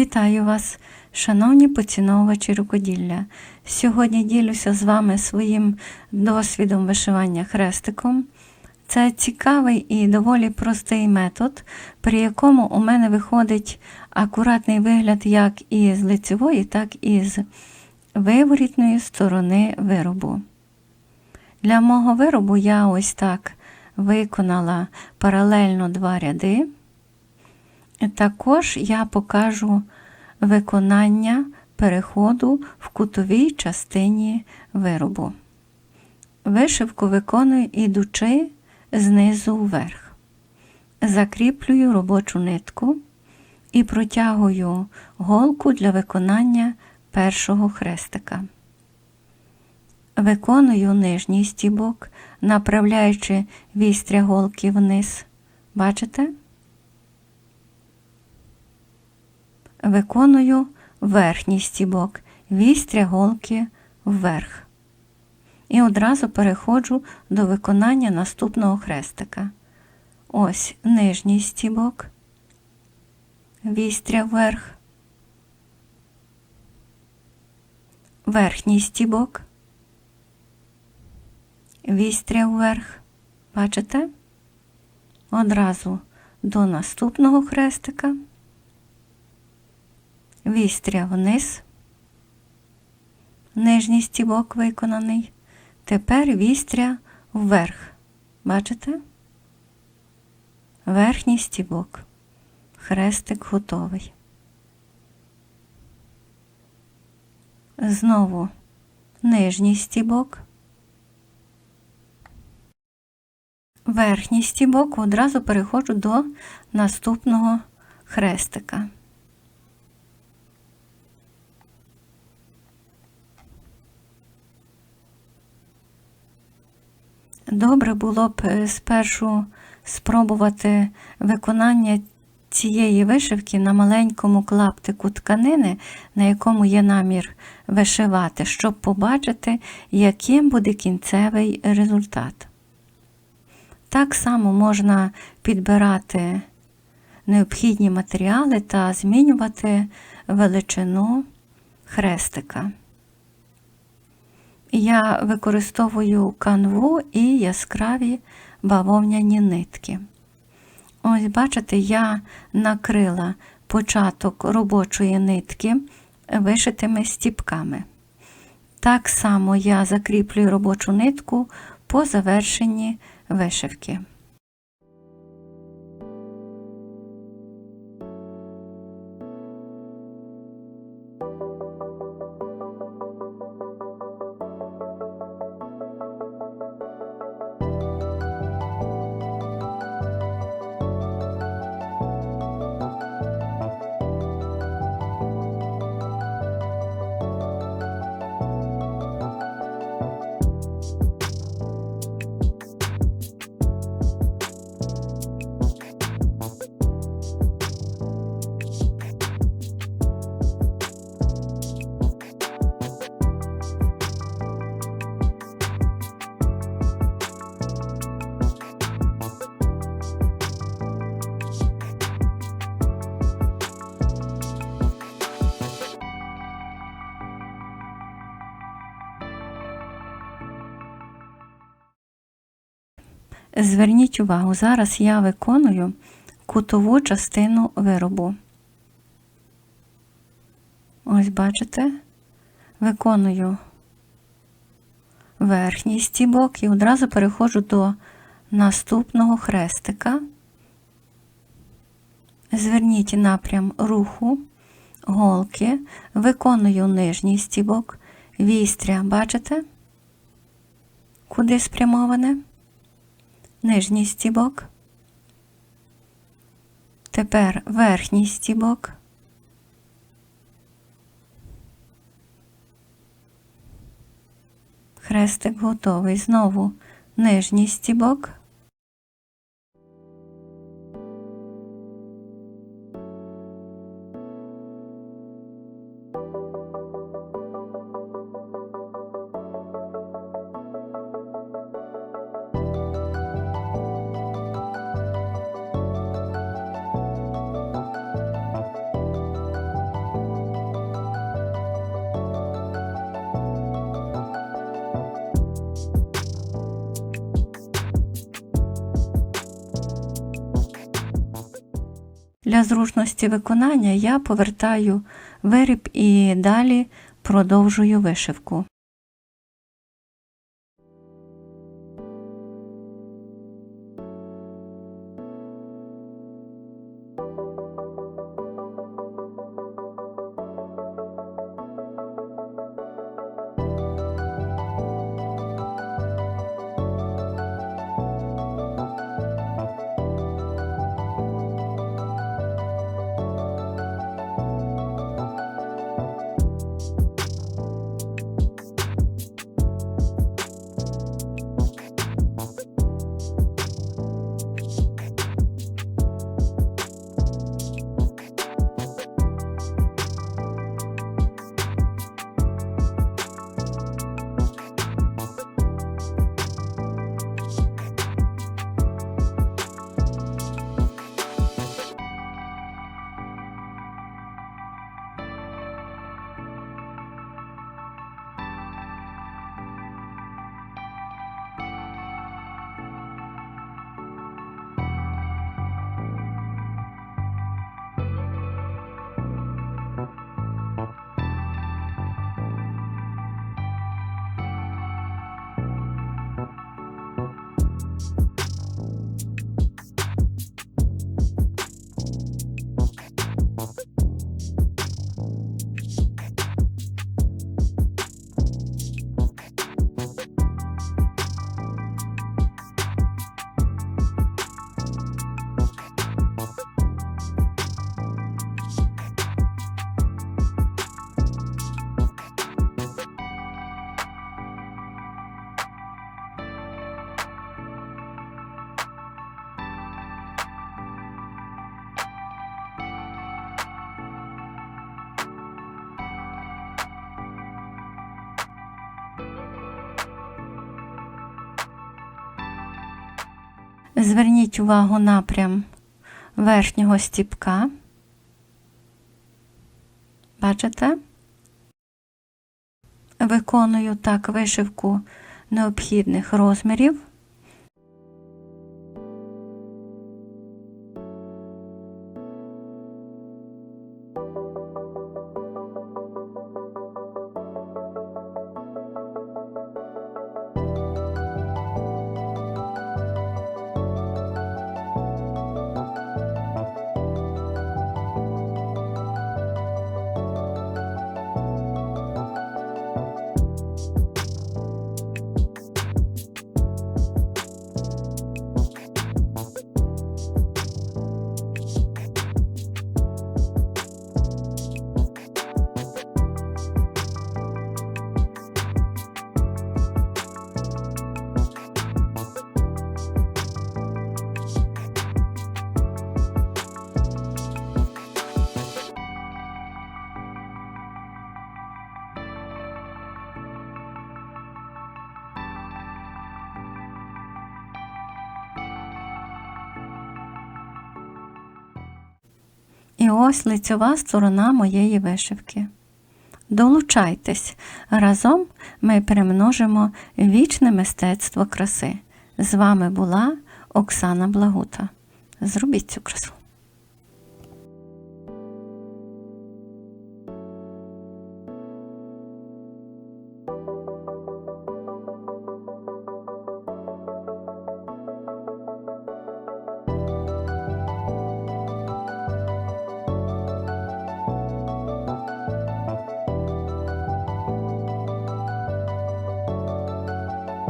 Вітаю вас, шановні поціновувачі рукоділля. Сьогодні ділюся з вами своїм досвідом вишивання хрестиком. Це цікавий і доволі простий метод, при якому у мене виходить акуратний вигляд як із лицевої, так і з виворітної сторони виробу. Для мого виробу я ось так виконала паралельно два ряди. Також я покажу виконання переходу в кутовій частині виробу. Вишивку виконую ідучи знизу вверх. Закріплюю робочу нитку і протягую голку для виконання першого хрестика. Виконую нижній стібок, направляючи вістря голки вниз. Бачите? Виконую верхній стібок, вістря голки вверх. І одразу переходжу до виконання наступного хрестика. Ось нижній стібок, вістря вверх, верхній стібок, вістря вверх. Бачите? Одразу до наступного хрестика вістря вниз, нижній стібок виконаний. Тепер вістря вверх. Бачите? Верхній стібок. Хрестик готовий. Знову нижній стібок. Верхній стібок одразу переходжу до наступного хрестика. Добре було б е, спершу спробувати виконання цієї вишивки на маленькому клаптику тканини, на якому є намір вишивати, щоб побачити, яким буде кінцевий результат. Так само можна підбирати необхідні матеріали та змінювати величину хрестика. Я використовую канву і яскраві бавовняні нитки. Ось, бачите, я накрила початок робочої нитки вишитими стіпками. Так само я закріплюю робочу нитку по завершенні вишивки. Зверніть увагу, зараз я виконую кутову частину виробу. Ось бачите, виконую верхній стібок і одразу переходжу до наступного хрестика. Зверніть напрям руху, голки, виконую нижній стібок, вістря, бачите? Куди спрямоване? Нижній стібок, тепер верхній стібок, хрестик готовий, знову нижній стібок. Для зручності виконання я повертаю виріб і далі продовжую вишивку. Зверніть увагу напрям верхнього стіпка. Бачите? Виконую так вишивку необхідних розмірів. Ось лицьова сторона моєї вишивки. Долучайтесь, разом ми перемножимо вічне мистецтво краси. З вами була Оксана Благута. Зробіть цю красу!